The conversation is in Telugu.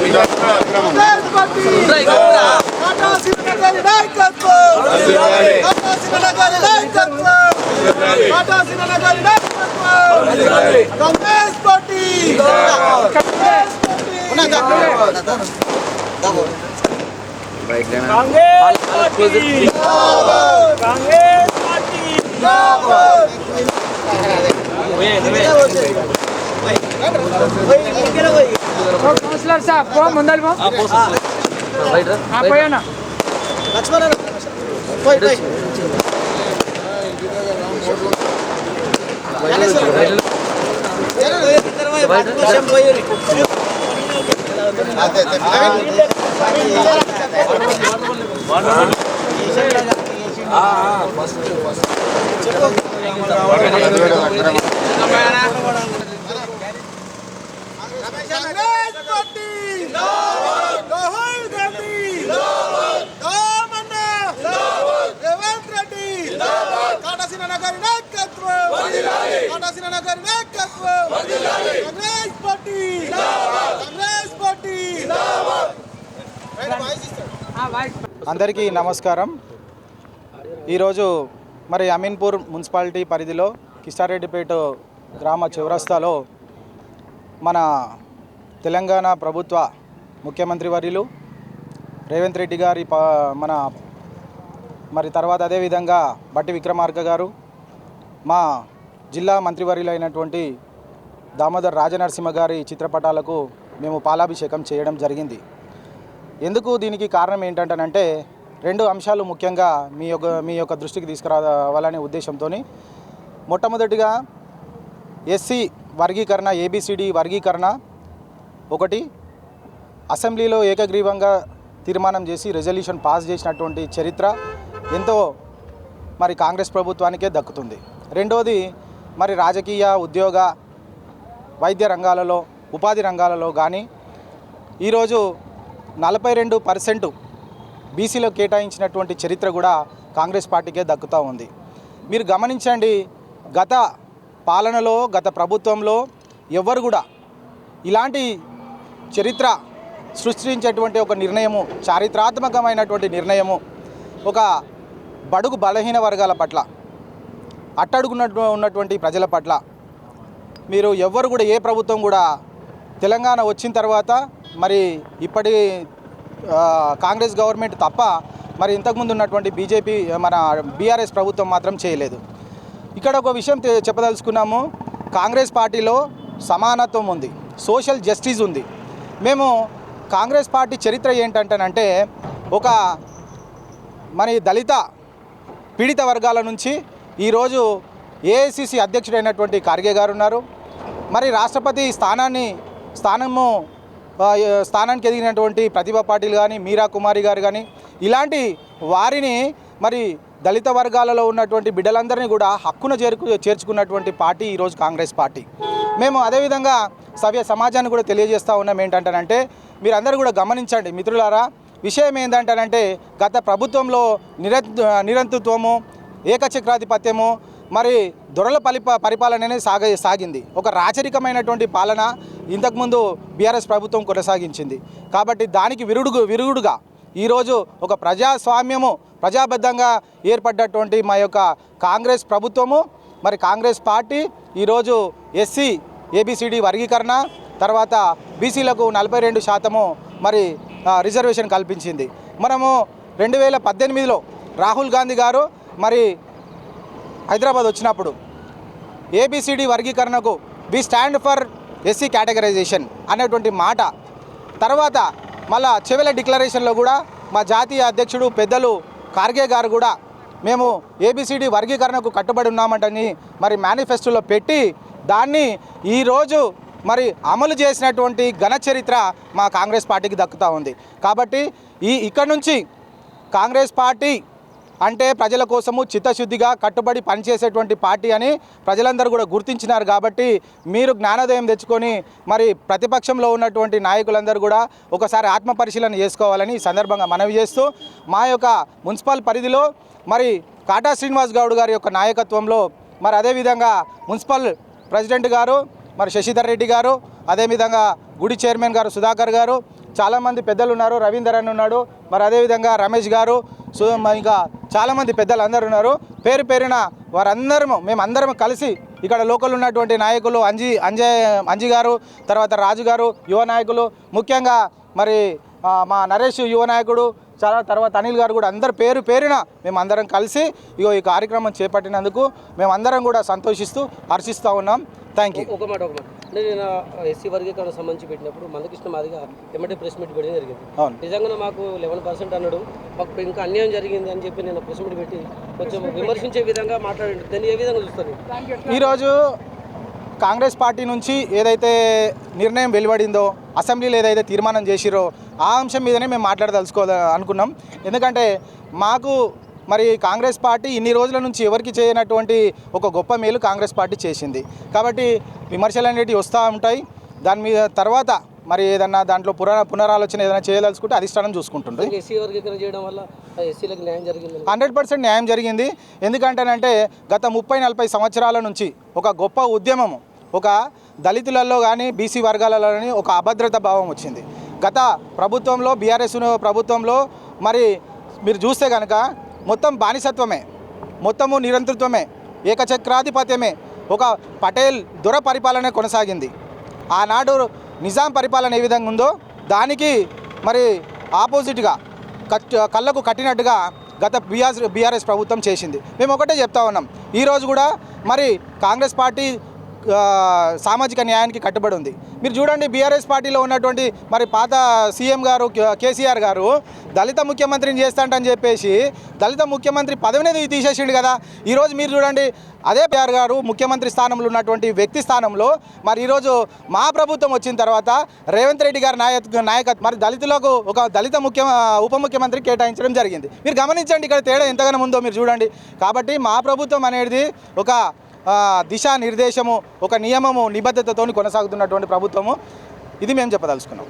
కాంగ్రెస్ పార్టీ టాటా శ్రీనగర్ నాయకత్వం టాటా శ్రీనగర్ నాయకత్వం టాటా శ్రీనగర్ నాయకత్వం Congress party Congress party councillor sir పో ఆ, పోయానా? కాంగ్రెస్ పార్టీ రాహుల్ గాంధీ రామన్న రేవంత్ రెడ్డి కాటాసిన నగర్ నాయకత్వం కాటాసిన నగర్ నాయకత్వం. కాంగ్రెస్ పార్టీ. కాంగ్రెస్ పార్టీ. ఆ, వాయిస్ అందరికీ నమస్కారం. ఈరోజు మరి అమీన్పూర్ మున్సిపాలిటీ పరిధిలో కిష్టారెడ్డిపేట గ్రామ చౌరస్తాలో మన తెలంగాణ ప్రభుత్వ ముఖ్యమంత్రి వర్యులు రేవంత్ రెడ్డి గారి ప మన మరి తర్వాత అదేవిధంగా బట్టి విక్రమార్క గారు మా జిల్లా మంత్రివర్యులు అయినటువంటి దామోదర్ రాజనరసింహ గారి చిత్రపటాలకు మేము పాలాభిషేకం చేయడం జరిగింది. ఎందుకు దీనికి కారణం ఏంటంటేనంటే రెండు అంశాలు ముఖ్యంగా మీ యొక్క మీ యొక్క దృష్టికి తీసుకురావాలనే ఉద్దేశంతో మొట్టమొదటిగా ఎస్సీ వర్గీకరణ ఏబిసిడి వర్గీకరణ ఒకటి అసెంబ్లీలో ఏకగ్రీవంగా తీర్మానం చేసి రెజల్యూషన్ పాస్ చేసినటువంటి చరిత్ర ఎంతో మరి కాంగ్రెస్ ప్రభుత్వానికే దక్కుతుంది. రెండోది మరి రాజకీయ ఉద్యోగ వైద్య రంగాలలో ఉపాధి రంగాలలో కానీ ఈరోజు నలభై రెండు పర్సెంట్ బీసీలో కేటాయించినటువంటి చరిత్ర కూడా కాంగ్రెస్ పార్టీకే దక్కుతూ ఉంది. మీరు గమనించండి గత పాలనలో గత ప్రభుత్వంలో ఎవరు కూడా ఇలాంటి చరిత్ర సృష్టించేటువంటి ఒక నిర్ణయము చారిత్రాత్మకమైనటువంటి నిర్ణయము ఒక బడుగు బలహీన వర్గాల పట్ల అట్టడుగున ఉన్నటువంటి ప్రజల పట్ల మీరు ఎవ్వరు కూడా ఏ ప్రభుత్వం కూడా తెలంగాణ వచ్చిన తర్వాత మరి ఇప్పటి కాంగ్రెస్ గవర్నమెంట్ తప్ప మరి ఇంతకుముందు ఉన్నటువంటి బీజేపీ మన బీఆర్ఎస్ ప్రభుత్వం మాత్రం చేయలేదు. ఇక్కడ ఒక విషయం చెప్పదలుచుకున్నాము. కాంగ్రెస్ పార్టీలో సమానత్వం ఉంది సోషల్ జస్టిస్ ఉంది. మేము కాంగ్రెస్ పార్టీ చరిత్ర ఏంటంటేనంటే ఒక మరి దళిత పీడిత వర్గాల నుంచి ఈరోజు ఏఐసిసి అధ్యక్షుడైనటువంటి ఖార్గే గారు ఉన్నారు మరి రాష్ట్రపతి స్థానాన్ని స్థానము స్థానానికి ఎదిగినటువంటి ప్రతిభా పాటిల్ కానీ మీరా కుమారి గారు కానీ ఇలాంటి వారిని మరి దళిత వర్గాలలో ఉన్నటువంటి బిడ్డలందరినీ కూడా హక్కును చేరుకు చేర్చుకున్నటువంటి పార్టీ ఈరోజు కాంగ్రెస్ పార్టీ. మేము అదేవిధంగా సవ్య సమాజాన్ని కూడా తెలియజేస్తూ ఉన్నాం ఏంటంటేనంటే మీరందరూ కూడా గమనించండి మిత్రులారా. విషయం ఏంటంటేనంటే గత ప్రభుత్వంలో నిర నిరంతృత్వము ఏకచక్రాధిపత్యము మరి దొరల పరిప పరిపాలననే సాగ సాగింది. ఒక రాచరికమైనటువంటి పాలన ఇంతకుముందు బీఆర్ఎస్ ప్రభుత్వం కొనసాగించింది. కాబట్టి దానికి విరుడుగు విరుగుడుగా ఈరోజు ఒక ప్రజాస్వామ్యము ప్రజాబద్ధంగా ఏర్పడ్డటువంటి మా యొక్క కాంగ్రెస్ ప్రభుత్వము మరి కాంగ్రెస్ పార్టీ ఈరోజు ఎస్సీ ఏబిసిడి వర్గీకరణ తర్వాత బీసీలకు నలభై రెండు శాతము మరి రిజర్వేషన్ కల్పించింది. మనము రెండు వేల పద్దెనిమిదిలో రాహుల్ గాంధీ గారు మరి హైదరాబాద్ వచ్చినప్పుడు ఏబిసిడి వర్గీకరణకు we stand for SC categorisation అనేటువంటి మాట. తర్వాత మళ్ళా చెవెల డిక్లరేషన్లో కూడా మా జాతీయ అధ్యక్షుడు పెద్దలు ఖార్గే గారు కూడా మేము ఏబిసిడి వర్గీకరణకు కట్టుబడి ఉన్నామంటని మరి మేనిఫెస్టోలో పెట్టి దాన్ని ఈరోజు మరి అమలు చేసినటువంటి ఘన చరిత్ర మా కాంగ్రెస్ పార్టీకి దక్కుతూ ఉంది. కాబట్టి ఈ ఇక్కడ నుంచి కాంగ్రెస్ పార్టీ అంటే ప్రజల కోసము చిత్తశుద్ధిగా కట్టుబడి పనిచేసేటువంటి పార్టీ అని ప్రజలందరూ కూడా గుర్తించినారు కాబట్టి మీరు జ్ఞానోదయం తెచ్చుకొని మరి ప్రతిపక్షంలో ఉన్నటువంటి నాయకులందరూ కూడా ఒకసారి ఆత్మపరిశీలన చేసుకోవాలని ఈ సందర్భంగా మనవి చేస్తూ మా యొక్క మున్సిపల్ పరిధిలో మరి కాటా శ్రీనివాస్ గౌడ్ గారి యొక్క నాయకత్వంలో మరి అదేవిధంగా మున్సిపల్ ప్రెసిడెంట్ గారు మరి శశిధర్ రెడ్డి గారు అదేవిధంగా గుడి చైర్మన్ గారు సుధాకర్ గారు చాలామంది పెద్దలు ఉన్నారు రవీందర్ అని ఉన్నాడు మరి అదేవిధంగా రమేష్ గారు సో ఇంకా చాలామంది పెద్దలు అందరు ఉన్నారు. పేరు పేరున వారందరము మేమందరం కలిసి ఇక్కడ లోకల్ ఉన్నటువంటి నాయకులు అంజి అంజయ్ అంజి గారు తర్వాత రాజు గారు యువ నాయకులు ముఖ్యంగా మరి మా నరేష్ యువ నాయకుడు చాలా తర్వాత అనిల్ గారు కూడా అందరు పేరు పేరున మేమందరం కలిసి ఇగో ఈ కార్యక్రమం చేపట్టినందుకు మేమందరం కూడా సంతోషిస్తూ హర్షిస్తూ ఉన్నాం. థ్యాంక్ యూ ఒక మాట ఒక మాట. అంటే నేను ఎస్సీ వర్గీకరణ సంబంధించి పెట్టినప్పుడు మందకృష్ణ మాదిగా ఎమ్మటే ప్రెస్ మీట్ పెట్టడం జరిగింది. నిజంగా మాకు లెవెన్ పర్సెంట్ అన్నాడు. మాకు ఇంకా అన్యాయం జరిగింది అని చెప్పి నేను ప్రెస్ మీట్ పెట్టి కొంచెం విమర్శించే విధంగా మాట్లాడండి. దాన్ని ఏ విధంగా చూస్తారు? ఈరోజు కాంగ్రెస్ పార్టీ నుంచి ఏదైతే నిర్ణయం వెలువడిందో అసెంబ్లీలో ఏదైతే తీర్మానం చేసిరో ఆ అంశం మీదనే మేము మాట్లాడదలుచుకో అనుకున్నాం. ఎందుకంటే మాకు మరి కాంగ్రెస్ పార్టీ ఇన్ని రోజుల నుంచి ఎవరికి చేయనటువంటి ఒక గొప్ప మేలు కాంగ్రెస్ పార్టీ చేసింది. కాబట్టి విమర్శలు అనేటివి వస్తూ ఉంటాయి. దాని మీద తర్వాత మరి ఏదన్నా దాంట్లో పునర పునరాలోచన ఏదైనా చేయదలుచుకుంటే అధిష్టానం చూసుకుంటుంది. హండ్రెడ్ పర్సెంట్ న్యాయం జరిగింది. ఎందుకంటేనంటే గత ముప్పై నలభై సంవత్సరాల నుంచి ఒక గొప్ప ఉద్యమము ఒక దళితులలో కానీ బీసీ వర్గాలలో కానీ ఒక అభద్రత భావం వచ్చింది. గత ప్రభుత్వంలో బీఆర్ఎస్ ప్రభుత్వంలో మరి మీరు చూస్తే కనుక మొత్తం బానిసత్వమే మొత్తము నిరంతృత్వమే ఏకచక్రాధిపత్యమే ఒక పటేల్ దొర పరిపాలన కొనసాగింది. ఆనాడు నిజాం పరిపాలన ఏ విధంగా ఉందో దానికి మరి ఆపోజిట్గా కట్ కళ్ళకు కట్టినట్టుగా గత బీఆర్ బీఆర్ఎస్ ప్రభుత్వం చేసింది. మేము ఒకటే చెప్తా ఉన్నాం. ఈరోజు కూడా మరి కాంగ్రెస్ పార్టీ సామాజిక న్యాయానికి కట్టుబడి ఉంది. మీరు చూడండి బీఆర్ఎస్ పార్టీలో ఉన్నటువంటి మరి పాత సీఎం గారు కేసీఆర్ గారు దళిత ముఖ్యమంత్రిని చేస్తాంటని చెప్పేసి దళిత ముఖ్యమంత్రి పదవిని తీసేసిండు కదా. ఈరోజు మీరు చూడండి అదే బీఆర్ గారు ముఖ్యమంత్రి స్థానంలో ఉన్నటువంటి వ్యక్తి స్థానంలో మరి ఈరోజు మా ప్రభుత్వం వచ్చిన తర్వాత రేవంత్ రెడ్డి గారి నాయక నాయకత్వం మరి దళితులకు ఒక దళిత ముఖ్య ఉప ముఖ్యమంత్రి కేటాయించడం జరిగింది. మీరు గమనించండి ఇక్కడ తేడా ఎంతగానో ఉందో మీరు చూడండి. కాబట్టి మా ప్రభుత్వం అనేది ఒక దిశానిర్దేశము దిశా నిర్దేశము ఒక నియమము నిబద్ధతతో కొనసాగుతున్నటువంటి ప్రభుత్వము. ఇది మేము చెప్పదలుచుకున్నాం.